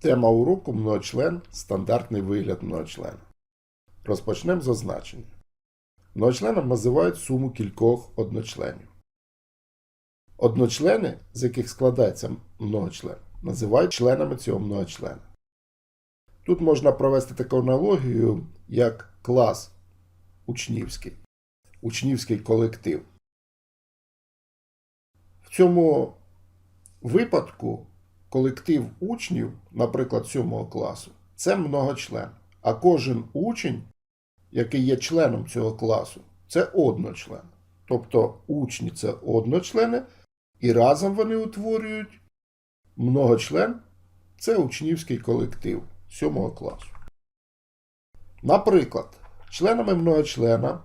Тема уроку многочлен стандартний вигляд многочлена. Розпочнемо з означення. Многочленом називають суму кількох одночленів. Одночлени, з яких складається многочлен, називають членами цього многочлена. Тут можна провести таку аналогію, як клас учнівський, учнівський колектив. В цьому випадку колектив учнів, наприклад, 7 класу, це многочлен. А кожен учень, який є членом цього класу, це одночлен. Тобто учні це одночлени, і разом вони утворюють многочлен це учнівський колектив 7 класу. Наприклад, членами многочлена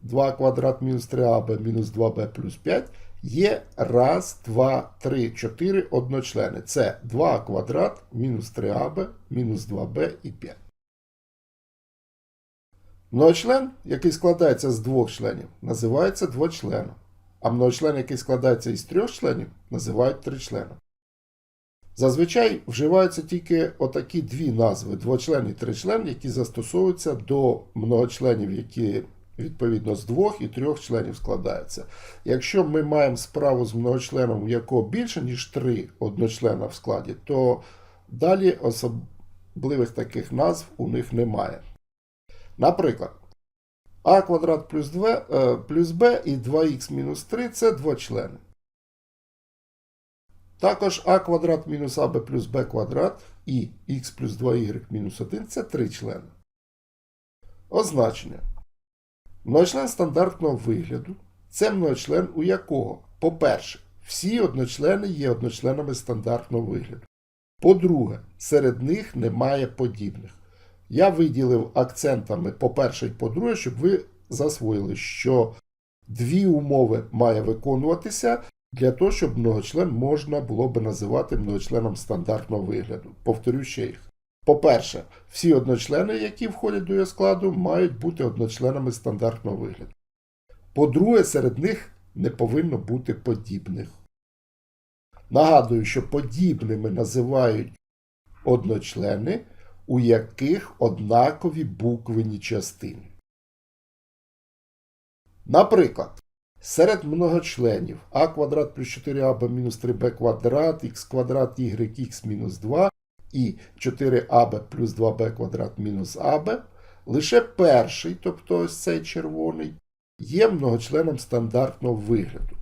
2 квадрат мінус 3аб мінус 2b плюс 5 є раз, два, три, чотири одночлени. Це 2 квадрат мінус 3аб мінус 2b і 5. Многочлен, який складається з двох членів, називається двочленом. А многочлен, який складається із трьох членів, називають тричленом. Зазвичай вживаються тільки отакі дві назви двочлен і тричлен, які застосовуються до многочленів, які відповідно з двох і трьох членів складаються. Якщо ми маємо справу з многочленом, у якого більше, ніж три одночлена в складі, то далі особливих таких назв у них немає. Наприклад, а квадрат плюс 2 е, плюс b і 2х мінус 3 це двочлени. Також а квадрат мінус аб плюс b квадрат і х плюс 2y мінус 1 це три члени. Означення. Многочлен стандартного вигляду це многочлен, у якого, по-перше, всі одночлени є одночленами стандартного вигляду. По-друге, серед них немає подібних. Я виділив акцентами по-перше і по-друге, щоб ви засвоїли, що дві умови має виконуватися для того, щоб многочлен можна було би називати многочленом стандартного вигляду. Повторю ще їх. По-перше, всі одночлени, які входять до його складу, мають бути одночленами стандартного вигляду. По-друге, серед них не повинно бути подібних. Нагадую, що подібними називають одночлени, у яких однакові буквені частини. Наприклад, серед многочленів а квадрат плюс 4аб мінус 3b квадрат, х квадрат yx мінус 2 і 4аб плюс 2b квадрат мінус аб, лише перший, тобто ось цей червоний, є многочленом стандартного вигляду.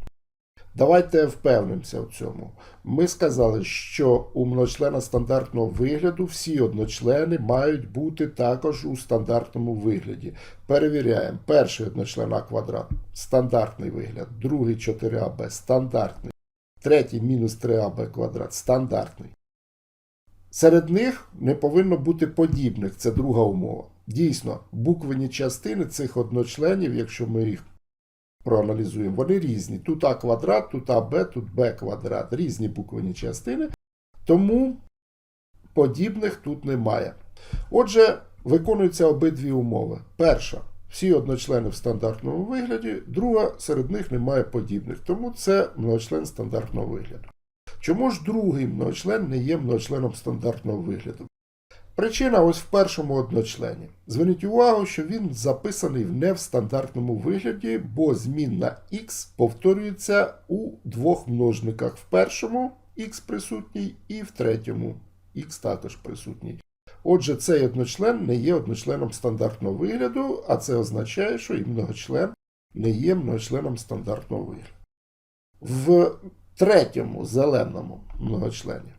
Давайте впевнимося в цьому. Ми сказали, що у многочлена стандартного вигляду всі одночлени мають бути також у стандартному вигляді. Перевіряємо. Перший одночлен А квадрат стандартний вигляд, другий 4АБ стандартний, третій мінус 3АБ квадрат стандартний. Серед них не повинно бути подібних, це друга умова. Дійсно, буквені частини цих одночленів, якщо ми їх проаналізуємо, вони різні. Тут А квадрат, тут АБ, тут Б квадрат, різні буквені частини, тому подібних тут немає. Отже, виконуються обидві умови. Перша. Всі одночлени в стандартному вигляді, друга, серед них немає подібних, тому це многочлен стандартного вигляду. Чому ж другий многочлен не є многочленом стандартного вигляду? Причина ось в першому одночлені. Зверніть увагу, що він записаний не в стандартному вигляді, бо змінна х повторюється у двох множниках. В першому х присутній і в третьому х також присутній. Отже, цей одночлен не є одночленом стандартного вигляду, а це означає, що і многочлен не є многочленом стандартного вигляду. В третьому зеленому многочлені.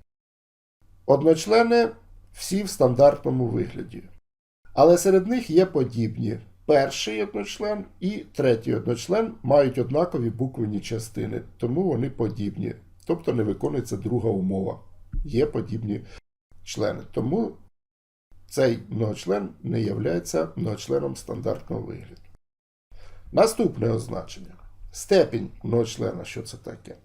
Одночлени всі в стандартному вигляді. Але серед них є подібні. Перший одночлен і третій одночлен мають однакові буквені частини, тому вони подібні. Тобто не виконується друга умова. Є подібні члени. Тому цей многочлен не є многочленом стандартного вигляду. Наступне означення. Степінь многочлена, що це таке?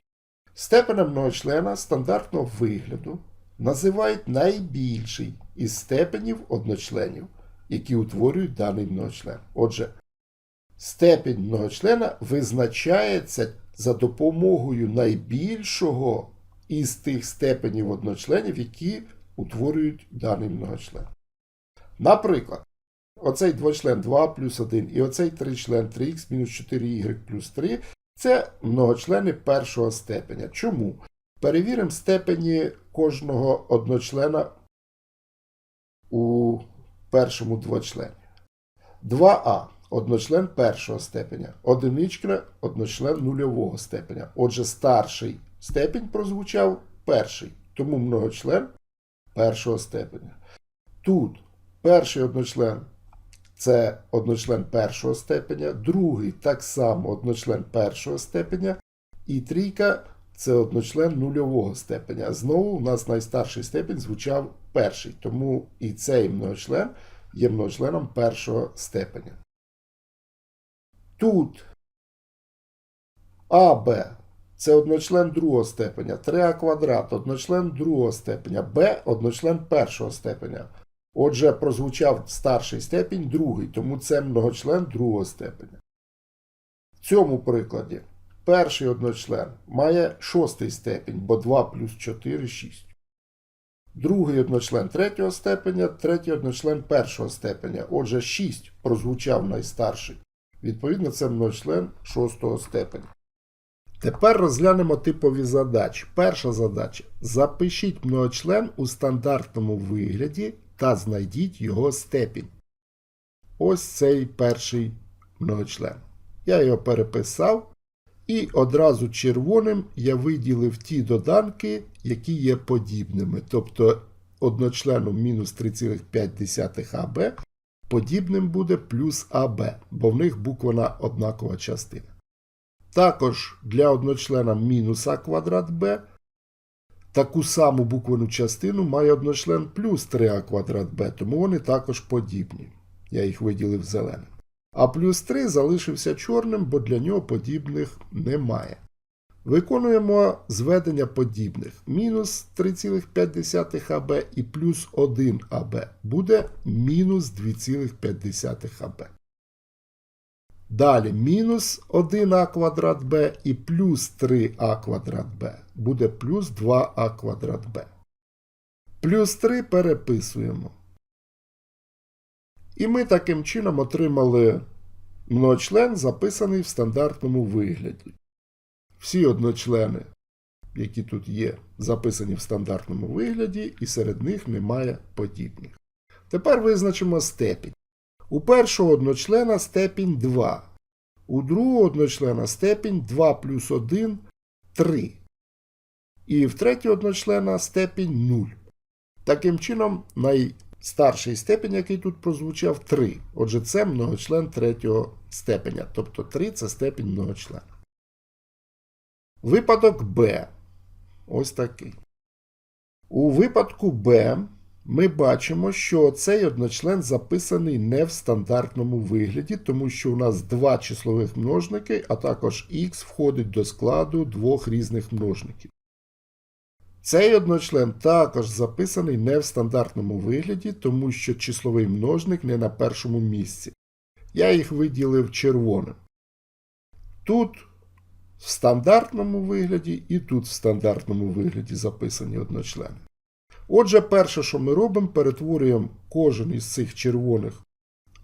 Степенем многочлена стандартного вигляду називають найбільший із степенів одночленів, які утворюють даний многочлен. Отже, степень многочлена визначається за допомогою найбільшого із тих степенів одночленів, які утворюють даний многочлен. Наприклад, оцей двочлен 2 плюс 1 і оцей тричлен 3х мінус 4y плюс 3 це многочлени першого степеня. Чому? Перевіримо степені кожного одночлена у першому двочлені. 2а одночлен першого степеня, одиничка одночлен нульового степеня. Отже, старший степінь прозвучав перший, тому многочлен першого степеня. Тут перший одночлен це одночлен першого степеня, другий так само одночлен першого степеня, і трійка це одночлен нульового степеня. Знову у нас найстарший степінь звучав перший, тому і цей многочлен є многочленом першого степеня. Тут АБ це одночлен другого степеня, 3а квадрат, одночлен другого степеня, Б одночлен першого степеня. Отже, прозвучав старший степінь другий, тому це многочлен другого степеня. В цьому прикладі перший одночлен має шостий степінь, бо 2 плюс 4 6. Другий одночлен третього степеня, третій одночлен першого степеня. Отже, 6 прозвучав найстарший. Відповідно, це многочлен шостого степеня. Тепер розглянемо типові задачі. Перша задача. Запишіть многочлен у стандартному вигляді та знайдіть його степінь. Ось цей перший многочлен. Я його переписав. І одразу червоним я виділив ті доданки, які є подібними. Тобто одночленом мінус 3,5 АБ подібним буде плюс АБ, бо в них буквена однакова частина. Також для одночлена мінус А квадрат Б таку саму буквену частину має одночлен плюс 3а квадрат Б, тому вони також подібні. Я їх виділив зеленим. А плюс 3 залишився чорним, бо для нього подібних немає. Виконуємо зведення подібних. Мінус 3,5 АБ і плюс 1 АБ буде мінус 2,5 АБ. Далі мінус 1а квадрат Б і плюс 3а квадрат Б буде плюс 2а квадрат Б. Плюс 3 переписуємо. І ми таким чином отримали многочлен, записаний в стандартному вигляді. Всі одночлени, які тут є, записані в стандартному вигляді, і серед них немає подібних. Тепер визначимо степінь. У першого одночлена степінь 2. У другого одночлена степінь 2 плюс 1 3. І в третього одночлена степінь 0. Таким чином, найстарший степінь, який тут прозвучав, 3. Отже, це многочлен третього степеня. Тобто 3 це степінь многочлена. Випадок Б. Ось такий. У випадку Б ми бачимо, що цей одночлен записаний не в стандартному вигляді, тому що у нас два числових множники, а також х входить до складу двох різних множників. Цей одночлен також записаний не в стандартному вигляді, тому що числовий множник не на першому місці. Я їх виділив червоним. Тут в стандартному вигляді і тут в стандартному вигляді записані одночлени. Отже, перше, що ми робимо, перетворюємо кожен із цих червоних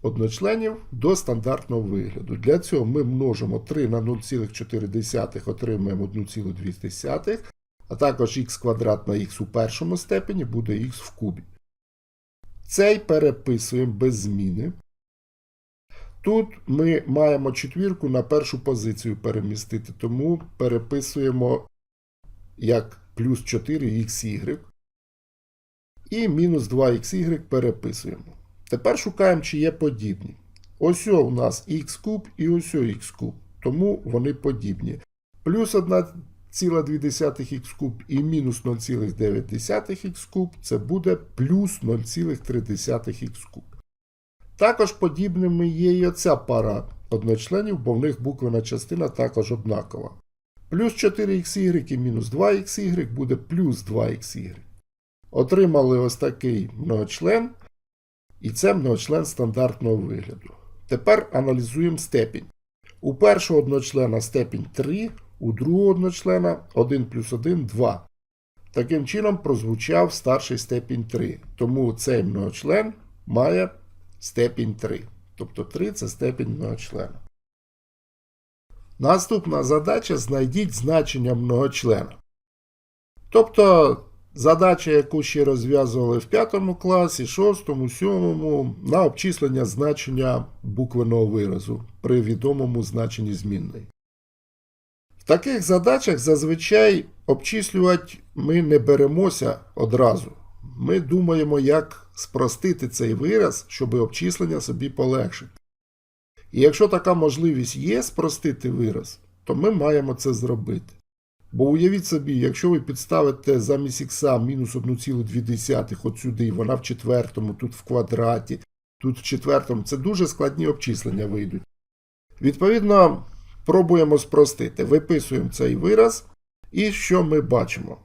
одночленів до стандартного вигляду. Для цього ми множимо 3 на 0,4, отримаємо 1,2, а також х квадрат на х у першому степені буде х в кубі. Цей переписуємо без зміни. Тут ми маємо четвірку на першу позицію перемістити, тому переписуємо як плюс 4xy і мінус 2xy переписуємо. Тепер шукаємо, чи є подібні. Ось у нас х куб і ось х куб, тому вони подібні. Плюс 1,2х куб і мінус 0,9х куб це буде плюс 0,3х куб. Також подібними є і оця пара одночленів, бо в них буквена частина також однакова. Плюс 4xy і мінус 2xy буде плюс 2xy. Отримали ось такий многочлен, і це многочлен стандартного вигляду. Тепер аналізуємо степінь. У першого одночлена степінь 3, у другого одночлена 1 плюс 1 2. Таким чином прозвучав старший степінь 3. Тому цей многочлен має степінь 3. Тобто 3 це степінь многочлена. Наступна задача знайдіть значення многочлена. Тобто задача, яку ще розв'язували в 5 класі, 6, 7 на обчислення значення буквеного виразу при відомому значенні змінної. В таких задачах зазвичай обчислювати ми не беремося одразу. Ми думаємо, як спростити цей вираз, щоб обчислення собі полегшити. І якщо така можливість є спростити вираз, то ми маємо це зробити. Бо уявіть собі, якщо ви підставите замість ікса мінус 1,2 от сюди, вона в четвертому, тут в квадраті, тут в четвертому, це дуже складні обчислення вийдуть. Відповідно, пробуємо спростити. Виписуємо цей вираз, і що ми бачимо?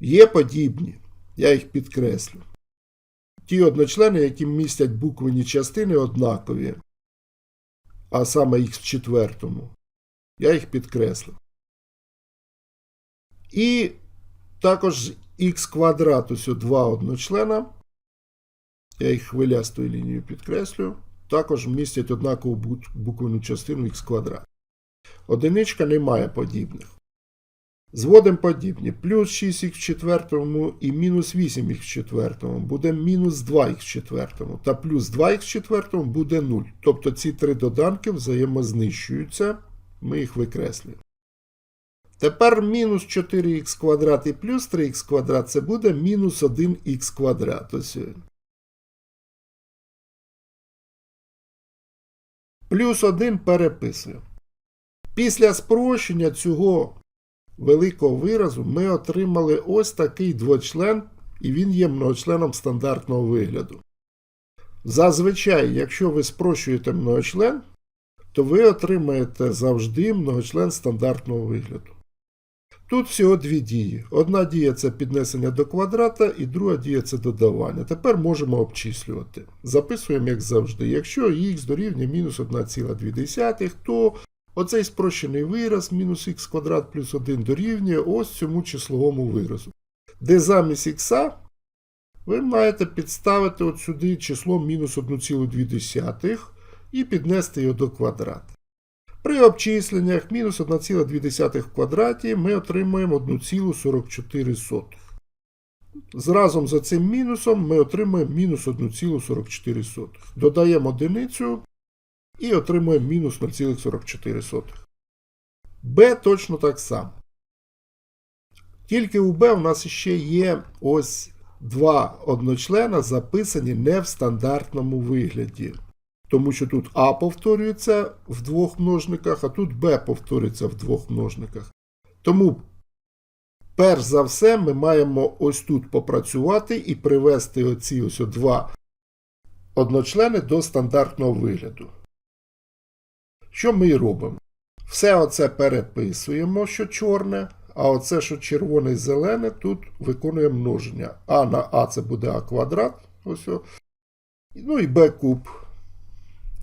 Є подібні, я їх підкреслю. Ті одночлени, які містять буквені частини однакові, а саме їх в четвертому, я їх підкреслив. І також х квадрат, ось два одночлена, я їх хвилястою лінією підкреслю, також містять однакову буквену частину х квадрат. Одиничка не має подібних. Зводимо подібні. Плюс 6х в четвертому і мінус 8х в четвертому буде мінус 2х в четвертому. Та плюс 2х в четвертому буде 0. Тобто ці три доданки взаємознищуються. Ми їх викреслюємо. Тепер мінус 4х квадрат і плюс 3х квадрат це буде мінус 1х квадрат. Ось. Плюс 1 переписуємо. Після спрощення цього великого виразу ми отримали ось такий двочлен, і він є многочленом стандартного вигляду. Зазвичай, якщо ви спрощуєте многочлен, то ви отримаєте завжди многочлен стандартного вигляду. Тут всього дві дії. Одна дія це піднесення до квадрата, і друга дія це додавання. Тепер можемо обчислювати. Записуємо, як завжди. Якщо х дорівнює мінус 1,2, то оцей спрощений вираз мінус х квадрат плюс 1 дорівнює ось цьому числовому виразу. Де замість х ви маєте підставити от сюди число мінус 1,2 і піднести його до квадрата. При обчисленнях мінус 1,2 в квадраті ми отримуємо 1,44. Зразом за цим мінусом ми отримуємо мінус 1,44. Додаємо одиницю і отримуємо мінус 0,44. b точно так само. Тільки у b у нас ще є ось два одночлена, записані не в стандартному вигляді. Тому що тут А повторюється в двох множниках, а тут Б повторюється в двох множниках. Тому, перш за все, ми маємо ось тут попрацювати і привести оці ось два одночлени до стандартного вигляду. Що ми і робимо? Все оце переписуємо, що чорне, а оце, що червоне і зелене, тут виконуємо множення. А на А це буде А квадрат. Ось. Ну і Б куб.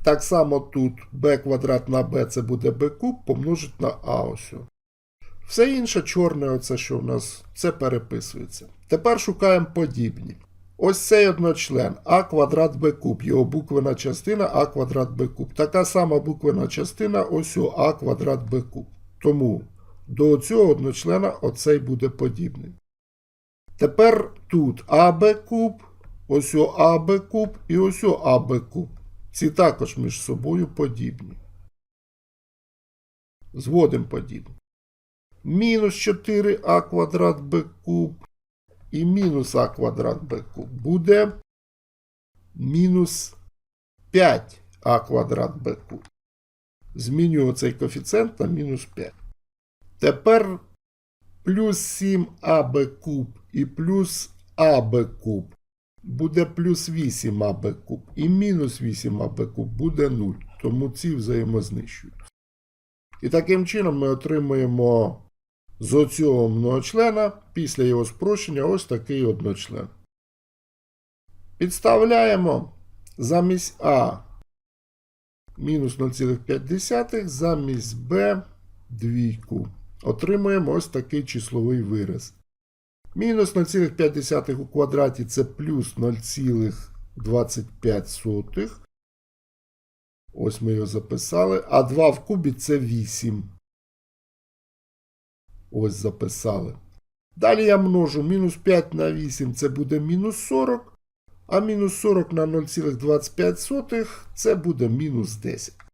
Так само тут b квадрат на b це буде b куб помножити на а ось. Все інше чорне, оце що у нас, це переписується. Тепер шукаємо подібні. Ось цей одночлен а квадрат b куб, його буквена частина а квадрат b куб. Така сама буквена частина ось у а квадрат b куб. Тому до цього одночлена оцей буде подібний. Тепер тут АБ куб, ось у АБ куб і ось у АБ куб. Ці також між собою подібні. Зводимо подібні. Мінус 4а квадрат b куб і мінус а квадрат b куб буде мінус 5а квадрат b куб. Змінюю цей коефіцієнт на мінус 5. Тепер плюс 7аб куб і плюс аб куб буде плюс 8 аб куб і мінус 8 аб куб буде 0. Тому ці взаємознищують. І таким чином ми отримуємо з оцього многочлена після його спрощення ось такий одночлен. Підставляємо замість А мінус 0,5, замість Б двійку. отримуємо ось такий числовий вираз. Мінус 0,5 у квадраті це плюс 0,25. Ось ми його записали. А 2 в кубі це 8. Ось записали. Далі я множу мінус 5 на 8 це буде мінус 40. А мінус 40 на 0,25 це буде мінус 10.